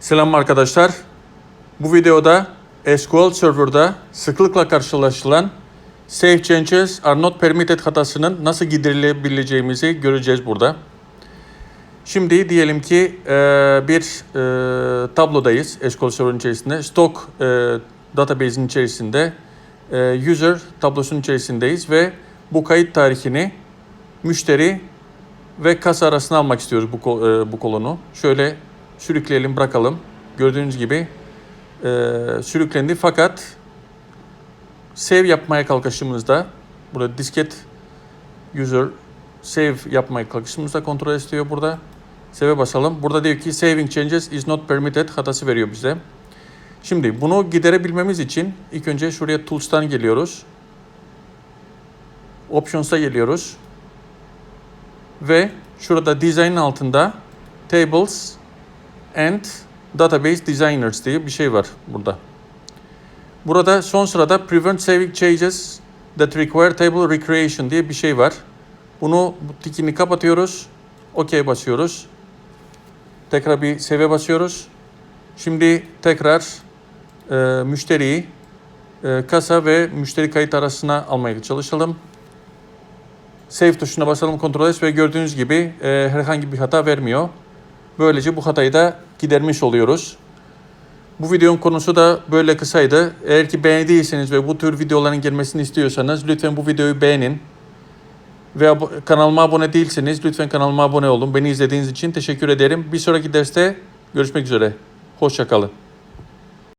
Selam arkadaşlar. Bu videoda SQL Server'da sıklıkla karşılaşılan Save Changes are not permitted hatasının nasıl giderilebileceğimizi göreceğiz burada. Şimdi diyelim ki e, bir e, tablodayız SQL Server'ın içerisinde. Stock e, database'in içerisinde user tablosunun içerisindeyiz ve bu kayıt tarihini müşteri ve kasa arasına almak istiyoruz bu, bu kolonu. Şöyle sürükleyelim bırakalım. Gördüğünüz gibi e, sürüklendi fakat save yapmaya kalkışımızda burada disket user save yapmaya kalkışımızda kontrol istiyor burada. Save'e basalım. Burada diyor ki saving changes is not permitted hatası veriyor bize. Şimdi bunu giderebilmemiz için ilk önce şuraya Tools'tan geliyoruz. Options'a geliyoruz. Ve şurada Design altında Tables and Database Designers diye bir şey var burada. Burada son sırada Prevent Saving Changes that Require Table Recreation diye bir şey var. Bunu bu tikini kapatıyoruz. OK basıyoruz. Tekrar bir save basıyoruz. Şimdi tekrar e, müşteriyi e, kasa ve müşteri kayıt arasına almaya çalışalım. Save tuşuna basalım Ctrl S ve gördüğünüz gibi e, herhangi bir hata vermiyor. Böylece bu hatayı da gidermiş oluyoruz. Bu videonun konusu da böyle kısaydı. Eğer ki beğendiyseniz ve bu tür videoların gelmesini istiyorsanız lütfen bu videoyu beğenin. Ve kanalıma abone değilseniz lütfen kanalıma abone olun. Beni izlediğiniz için teşekkür ederim. Bir sonraki derste görüşmek üzere. Hoşçakalın.